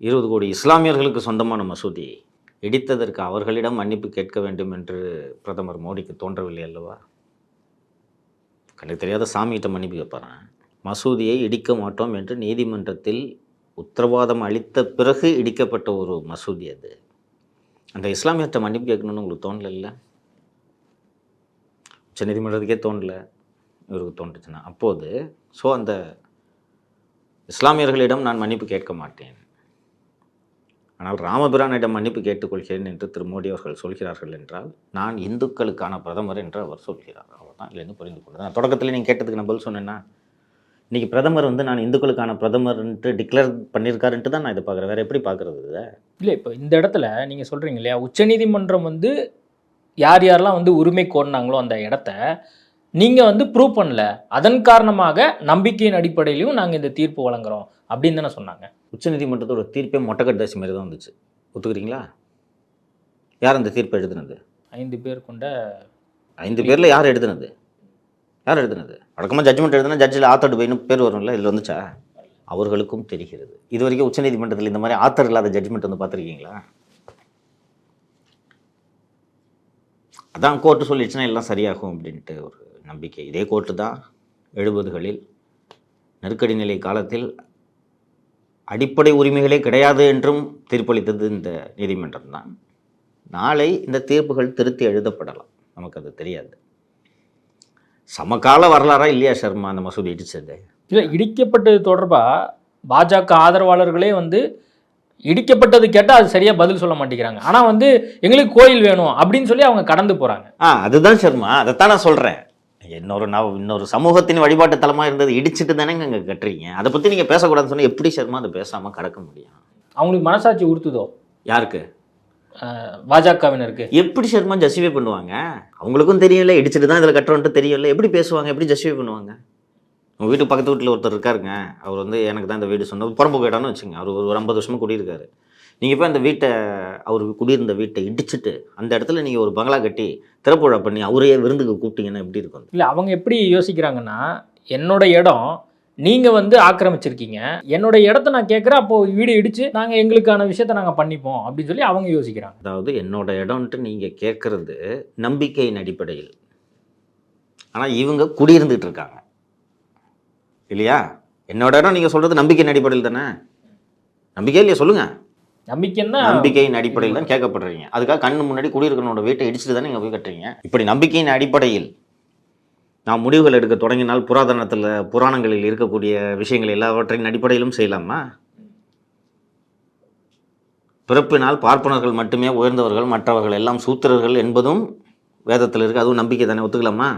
இருபது கோடி இஸ்லாமியர்களுக்கு சொந்தமான மசூதி. இடித்ததற்கு அவர்களிடம் மன்னிப்பு கேட்க வேண்டும் என்று பிரதமர் மோடிக்கு தோன்றவில்லை அல்லவா? கண்ணுக்கு தெரியாத சாமிகிட்ட மன்னிப்பு கேட்பாரன் மசூதியை இடிக்க மாட்டோம் என்று நீதிமன்றத்தில் உத்தரவாதம் அளித்த பிறகு இடிக்கப்பட்ட ஒரு மசூதி அது. அந்த இஸ்லாமியர்கிட்ட மன்னிப்பு கேட்கணும்னு உங்களுக்கு தோணலைல்ல இல்லை? உச்சநீதிமன்றத்துக்கே தோணல. இவருக்கு தோன்றுச்சுன்னா. அப்போது ஸோ அந்த இஸ்லாமியர்களிடம் நான் மன்னிப்பு கேட்க மாட்டேன். ஆனால் ராமபிரானிடம் மன்னிப்பு கேட்டுக்கொள்கிறேன் என்று திரு மோடி அவர்கள் சொல்கிறார்கள் என்றால் நான் இந்துக்களுக்கான பிரதமர் என்று அவர் சொல்கிறார். அவர் தான் இதுலேருந்து புரிந்து கொண்டு நான் தொடக்கத்தில் நீங்கள் கேட்டதுக்கு நான் பதில் சொன்னேன்னா இன்றைக்கி பிரதமர் வந்து நான் இந்துக்களுக்கான பிரதமர்ன்ட்டு டிக்ளேர் பண்ணியிருக்காருன்ட்டு தான் நான் இதை பார்க்குறேன். வேறு எப்படி பார்க்குறது இதை? இல்லை இப்போ இந்த இடத்துல நீங்கள் சொல்கிறீங்க இல்லையா? உச்சநீதிமன்றம் வந்து யார் யாரெல்லாம் வந்து உரிமை கோரினாங்களோ அந்த இடத்த நீங்கள் வந்து ப்ரூவ் பண்ணல. அதன் காரணமாக நம்பிக்கையின் அடிப்படையிலையும் நாங்கள் இந்த தீர்ப்பு வழங்குறோம் அப்படின்னு தானே சொன்னாங்க. உச்சநீதிமன்றத்தோட தீர்ப்பே மொட்டைக்கட்டாசி மாதிரி தான் வந்துச்சு. ஒத்துக்கிறீங்களா? யார் அந்த தீர்ப்பை எழுதுனது? ஐந்து பேர் கொண்ட ஐந்து பேரில் யார் எழுதுனது? யார் எழுதுனது? வழக்கமாக ஜட்ஜ்மெண்ட் எழுதுனா ஜட்ஜில் ஆத்தர்டு பையனு பேர் வரும்ல இதில் வந்துச்சா? அவர்களுக்கும் தெரிகிறது. இது வரைக்கும் உச்சநீதிமன்றத்தில் இந்த மாதிரி ஆத்தர் இல்லாத ஜட்ஜ்மெண்ட் வந்து பார்த்துருக்கீங்களா? அதான் கோர்ட்டு சொல்லிடுச்சுன்னா எல்லாம் சரியாகும் அப்படின்ட்டு ஒரு நம்பிக்கை. இதே கோர்ட்டு தான் எழுபதுகளில் நெருக்கடி நிலை காலத்தில் அடிப்படை உரிமைகளே கிடையாது என்றும் தீர்ப்பளித்தது இந்த நீதிமன்றம் தான். நாளை இந்த தீர்ப்புகள் திருத்தி எழுதப்படலாம். நமக்கு அது தெரியாது. சமகால வரலாறா இல்லையா சர்மா அந்த மசூதி இடிச்சது? இல்லை இடிக்கப்பட்டது தொடர்பாக பாஜக ஆதரவாளர்களே வந்து இடிக்கப்பட்டது கேட்டால் அது சரியாக பதில் சொல்ல மாட்டேங்கிறாங்க. ஆனால் வந்து எங்களுக்கு கோயில் வேணும் அப்படின்னு சொல்லி அவங்க கடந்து போகிறாங்க ஆ அதுதான் சர்மா அதைத்தான் நான் சொல்கிறேன் இன்னொரு நான் இன்னொரு சமூகத்தின் வழிபாட்டு தலமாக இருந்தது இடிச்சிட்டு தானேங்க அங்கே கட்டுறீங்க. அதை பற்றி நீங்கள் பேசக்கூடாதுன்னு சொன்னால் எப்படி சர்மா அதை பேசாமல் கடக்க முடியும்? அவங்களுக்கு மனசாட்சி உறுத்துதோ? யாருக்கு? பாஜகவினருக்கு. எப்படி சர்மா ஜஸ்டிஃபை பண்ணுவாங்க? அவங்களுக்கும் தெரியல இடிச்சிட்டு தான் இதில் கட்டுறோன்ட்டு தெரியல எப்படி பேசுவாங்க எப்படி ஜஸ்டிஃபை பண்ணுவாங்க? உங்கள் வீட்டுக்கு பக்கத்து வீட்டில் ஒருத்தர் இருக்காருங்க. அவர் வந்து எனக்கு தான் இந்த வீடு சொன்னது. புறம்பு இடம்னு வச்சுங்க அவர் ஒரு ஐம்பது வருஷமாக குடியிருக்காரு. நீங்கள் இப்போ அந்த வீட்டை அவர் குடியிருந்த வீட்டை இடிச்சிட்டு அந்த இடத்துல நீங்கள் ஒரு பங்களா கட்டி திறப்பு விழா பண்ணி அவரையே விருந்துக்கு கூப்பிட்டீங்கன்னா எப்படி இருக்கும்? இல்லை அவங்க எப்படி யோசிக்கிறாங்கன்னா என்னோட இடம் நீங்கள் வந்து ஆக்கிரமிச்சிருக்கீங்க. என்னோட இடத்த நான் கேட்குறேன் அப்போ வீடு இடிச்சு நாங்கள் எங்களுக்கான விஷயத்த நாங்கள் பண்ணிப்போம் அப்படின்னு சொல்லி அவங்க யோசிக்கிறாங்க. அதாவது என்னோட இடம்ன்ட்டு நீங்கள் கேட்குறது நம்பிக்கையின் அடிப்படையில். ஆனால் இவங்க குடியிருந்துட்டு இருக்காங்க. இல்லையா? என்னோட இடம் நீங்கள் சொல்கிறது நம்பிக்கையின் அடிப்படையில் தானே? நம்பிக்கை இல்லையா? சொல்லுங்கள் நம்பிக்கைன்னா நம்பிக்கையின் அடிப்படையில் தான் கேட்கப்படுறீங்க. அதுக்காக கண்ணு முன்னாடி குடியிருக்கனோட வீட்டை இடிச்சுட்டு தானே இங்கே போய் கட்டுறீங்க? இப்படி நம்பிக்கையின் அடிப்படையில் நாம் முடிவுகள் எடுக்க தொடங்கினால் புராதனத்தில் புராணங்களில் இருக்கக்கூடிய விஷயங்கள் எல்லாவற்றின் அடிப்படையிலும் செய்யலாமா? பிறப்பினால் பார்ப்பனர்கள் மட்டுமே உயர்ந்தவர்கள் மற்றவர்கள் எல்லாம் சூத்திரர்கள் என்பதும் வேதத்தில் இருக்குது அதுவும் நம்பிக்கை தானே ஒத்துக்கலாமா?